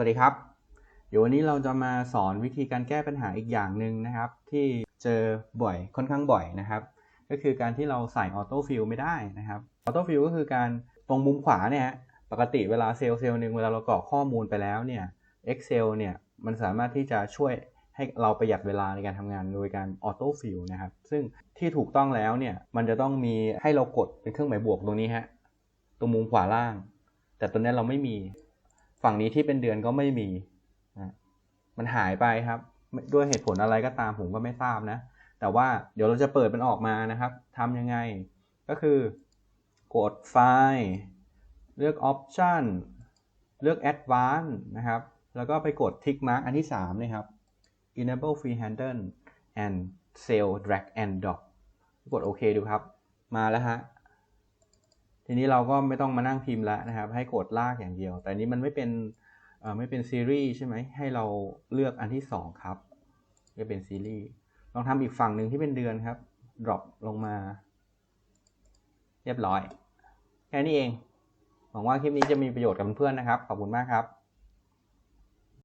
วัสดีครับเดี๋ยววันนี้เราจะมาสอนวิธีการแก้ปัญหาอีกอย่างหนึ่งนะครับ ที่เจอบ่อยค่อนข้างบ่อยนะครับ ก็คือการที่เราใส่ออโต้ฟิลไม่ได้นะครับออโต้ฟิลก็คือการตรงมุมขวาเนี่ยปกติเวลาเซลล์เซลล์หนึ่งเวลาเรากรอกข้อมูลไปแล้วเนี่ย Excel เนี่ยมันสามารถที่จะช่วยให้เราประหยัดเวลาในการทำงานโดยการออโต้ฟิลนะครับ ซึ่งที่ถูกต้องแล้วเนี่ยมันจะต้องมีให้เรากดเป็นเครื่องหมายบวกตรงนี้ฮะตรงมุมขวาล่าง แต่ตัวนี้เราไม่มี ฝั่งนี้ที่เป็นเดือนก็ไม่มีนะมันหายไปครับ ด้วยเหตุผลอะไรก็ตามผมก็ไม่ทราบนะ แต่ว่าเดี๋ยวเราจะเปิดมันออกมานะครับทำยังไง ก็คือกดไฟล์ เลือก Option เลือก Advanced นะครับ แล้วก็ไปกด Tick Mark อันที่3นะครับ Enable Free Handel and Cell Drag and Drop กดโอเคดูครับ มาแล้วฮะ ทีนี้เราก็ไม่ต้องมานั่งพิมพ์แล้วนะครับ ให้กดลากอย่างเดียว แต่นี้มันไม่เป็นไม่เป็นซีรีส์ใช่ไหมให้เราเลือกอันที่ 2 ครับจะเป็นซีรีส์ลองทำอีกฝั่งหนึ่งที่เป็นเดือนครับ drop ลงมา เรียบร้อย แค่นี้เอง หวังว่าคลิปนี้จะมีประโยชน์กับเพื่อนๆนะครับ ขอบคุณมากครับ